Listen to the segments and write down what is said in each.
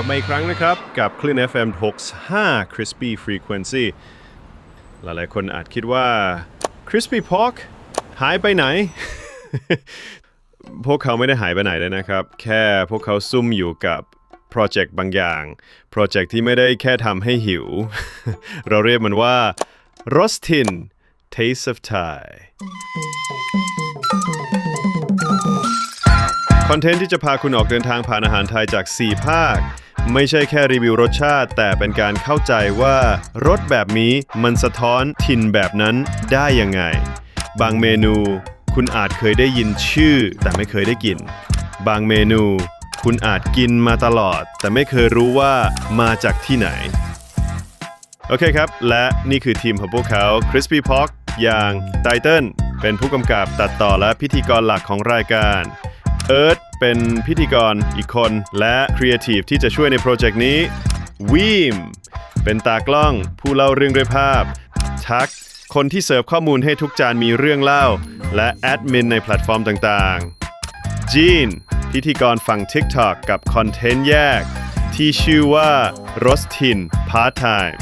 ลับมาอีกครั้งนะครับ กับคลื่น FM 65 Crispy Frequency หลายๆคนอาจคิดว่า Crispy Pork หายไปไหน พวกเขาไม่ได้หายไปไหนเลยนะครับ แค่พวกเขาซุ่มอยู่กับโปรเจกต์บางอย่างโปรเจกต์ที่ไม่ได้แค่ทำให้หิว เราเรียกมันว่า Rostin Taste of Thai คอนเทนต์ที่จะพาคุณออกเดินทางผ่านอาหารไทยจาก 4 ภาค ไม่ใช่แค่รีวิวรสชาติ แต่เป็นการเข้าใจว่ารสแบบนี้มันสะท้อนถิ่นแบบนั้นได้ยังไง บางเมนูคุณอาจเคยได้ยินชื่อ แต่ไม่เคยได้กิน บางเมนูคุณอาจกินมาตลอด แต่ไม่เคยรู้ว่ามาจากที่ไหน โอเคครับ และนี่คือทีมของพวกเขา Crispy Pork อย่างไตเติลเป็นผู้กำกับตัดต่อและพิธีกรหลักของรายการ เอิร์ธ เป็นพิธีกรอีกคนและครีเอทีฟที่จะช่วยในโปรเจกต์นี้วีมเป็นตากล้องผู้เล่าเรื่องด้วยภาพ ทัก คนที่เสิร์ฟข้อมูลให้ทุกจานมีเรื่องเล่า และแอดมินในแพลตฟอร์มต่างๆ จีน พิธีกรฝั่ง TikTok กับคอนเทนต์แยก ที่ชื่อว่า Rostin Part Time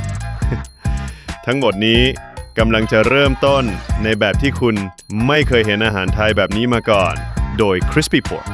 ทั้งหมดนี้กำลังจะเริ่มต้นในแบบที่คุณไม่เคยเห็นอาหารไทยแบบนี้มาก่อน โดย Crispy Pork